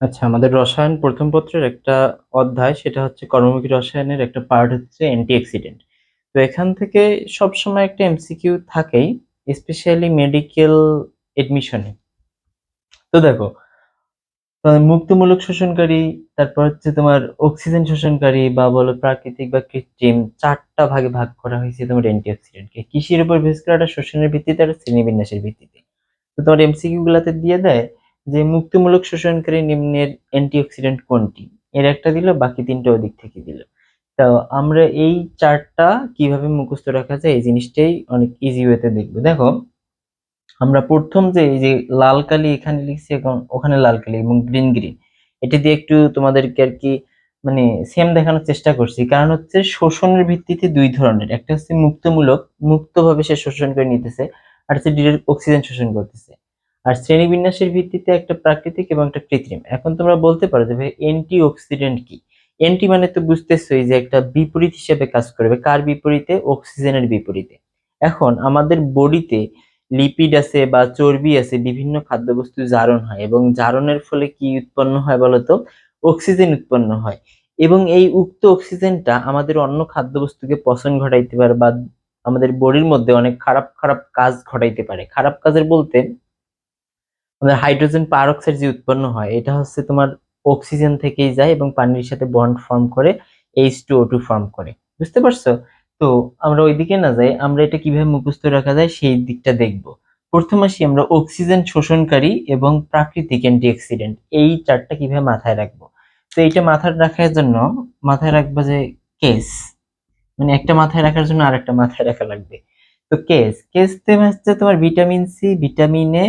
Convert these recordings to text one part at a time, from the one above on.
আচ্ছা আমাদের রসায়ন প্রথম পত্রের একটা অধ্যায়, সেটা হচ্ছে কর্মমুখী রসায়নের একটা পার্ট হচ্ছে অ্যান্টিঅক্সিডেন্ট তো এখান থেকে সবসময় একটা এমসিকিউ থাকেই স্পেশালি মেডিকেল এডমিশনে তো দেখো মুক্তমূলক শোষণকারী, তারপর হচ্ছে তোমার অক্সিজেন শোষণকারী বা বলো প্রাকৃতিক বা কৃত্রিম, চারটা ভাগে ভাগ করা হয়েছে তোমার অ্যান্টিঅক্সিডেন্টকে কৃষির উপর বেস করে একটা শোষণের ভিত্তিতে আর শ্রেণীবিন্যাসের ভিত্তিতে। তো তোমার এমসিকিউ গুলাতে দিয়ে দেয় যে মুক্তমূলক শোষণকারী নিম্নের অ্যান্টিঅক্সিডেন্ট কোনটি? এর একটা দিল, বাকি তিনটা ওদিক থেকে দিল। তো আমরা এই চারটা কীভাবে মুখস্থ রাখা যায় এই জিনিসটাই অনেক ইজি ওয়েতে দেখব। দেখো, আমরা প্রথম যে এই যে লাল কালি এখানে লিখছি, এখন ওখানে লাল কালি এবং গ্রিন গ্রিন এটা দিয়ে একটু তোমাদেরকে আর কি মানে সেম দেখানোর চেষ্টা করছি। কারণ হচ্ছে শোষণের ভিত্তিতে দুই ধরনের। একটা হচ্ছে মুক্তমূলক, মুক্তভাবে সে শোষণ করে নিতেছে, আর হচ্ছে ডিরেক্ট অক্সিজেন শোষণ করতেছে। আর শ্রেণীবিন্যাসের ভিত্তিতে একটা প্রাকৃতিক এবং একটা কৃত্রিম। এখন তোমরা বলতে পারো যে ভাই অ্যান্টি অক্সিডেন্ট কি? অ্যান্টি মানে তো বুঝতেছোই যে একটা বিপরীত হিসেবে কাজ করবে। কার বিপরীতে? অক্সিজেনের বিপরীতে। এখন আমাদের বডিতে লিপিড আছে বা চর্বি আছে, বিভিন্ন খাদ্যবস্তু জারণ হয় এবং জারণের ফলে কি উৎপন্ন হয় বলতো? অক্সিজেন উৎপন্ন হয়। এবং এই উক্ত অক্সিজেনটা আমাদের অন্য খাদ্যবস্তুকে পচন ঘটাইতে পারে বা আমাদের বডির মধ্যে অনেক খারাপ খারাপ কাজ ঘটাইতে পারে। খারাপ কাজের বলতে আমাদের হাইড্রোজেন পারঅক্সাইড যে উৎপন্ন হয়, এটা হচ্ছে তোমার অক্সিজেন থেকেই যায় এবং পানির সাথে বন্ড ফর্ম করে H two O to form করে। বুঝতে পারছ? তো আমরা ওইদিকে না যাই, আমরা এটা কীভাবে মুখস্থ রাখা যায় সেই দিকটা দেখব। প্রথম আসি আমরা অক্সিজেন শোষণকারী এবং প্রাকৃতিক অ্যান্টিঅক্সিডেন্ট এই চারটা কীভাবে মাথায় রাখব? তো এইটা মাথায় রাখার জন্য, মাথায় রাখব যে কেস মানে একটা মাথায় রাখার জন্য আরেকটা মাথায় রাখা লাগবে। তো কেস কেসতে হচ্ছে তোমার ভিটামিন সি ভিটামিন এ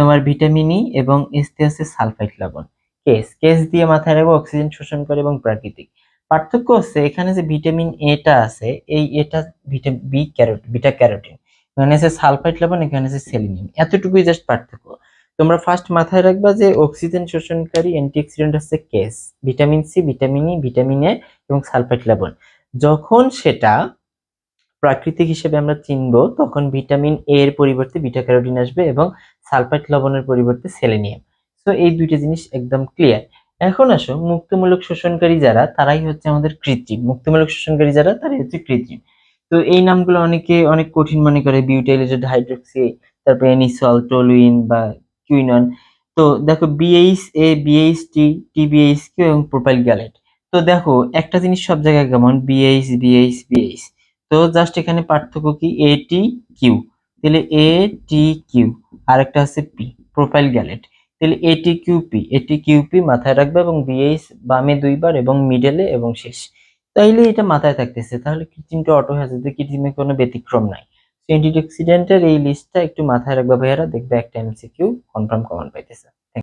তোমার ভিটামিন ই এবং এসতে আছে সালফাইট লবণ। কেস কেস দিয়ে মাথায় রাখব অক্সিজেন শোষণ করে এবং প্রাকৃতিক। পার্থক্য হচ্ছে এখানে যে ভিটামিন এটা আছে, এই এটা বি ক্যারোট, বিটা ক্যারোটিন। এখানে আছে সালফাইট লবণ, এখানে আছে সেলিনিয়াম। এতটুকুই জাস্ট পার্থক্য। তোমরা ফার্স্ট মাথায় রাখবা যে অক্সিজেন শোষণকারী অ্যান্টিঅক্সিডেন্ট হচ্ছে case, vitamin C vitamin E vitamin A এবং সালফাইট লবণ। যখন সেটা প্রাকৃতিক হিসেবে আমরা চিনব, তখন ভিটামিন এ এর পরিবর্তে বিটা ক্যারোটিন আসবে এবং সালফাইড লবণের পরিবর্তে সেলেনিয়াম। সো এই দুইটা জিনিস একদম ক্লিয়ার এখন আসো, মুক্তমূলক শোষণকারী যারা, তারাই হচ্ছে আমাদের কৃত্রিম। মুক্তমূলক শোষণকারী যারা, তারাই হচ্ছে কৃত্রিম। তো, এই নামগুলো অনেকে অনেক কঠিন মনে করে বিউটাইলেটেড হাইড্রোক্সি, তারপরে এনিসল, টলুইন বা কিউইনন। তো, দেখো BH A BH T TBH Q এবং প্রোপাইল গ্যালেট। তো, দেখো, একটা জিনিস সব জায়গায় কেমন? বিএইচ বিএইচ বিএইচ তো জাস্ট এখানে পার্থক্য কি? এ টি কিউ তাহলে এ টি কিউ আর একটা আছে পি প্রোফাইল গ্যালেট তাহলে A T Q P A T Q P মাথায় রাখবে এবং বিএইচ বামে দুইবার এবং মিডলে এবং শেষ। তাইলে এটা মাথায় থাকতেছে, তাহলে কৃত্রিমটা অটো হয়ে যাবে কৃত্রিমে কোনো ব্যতিক্রম নাই। অ্যান্টিঅক্সিডেন্টের এই লিস্টটা একটু মাথায় রাখবে ভাইয়ারা, দেখবে একটা এমসিকিউ কনফার্ম কমন পাইতেছে।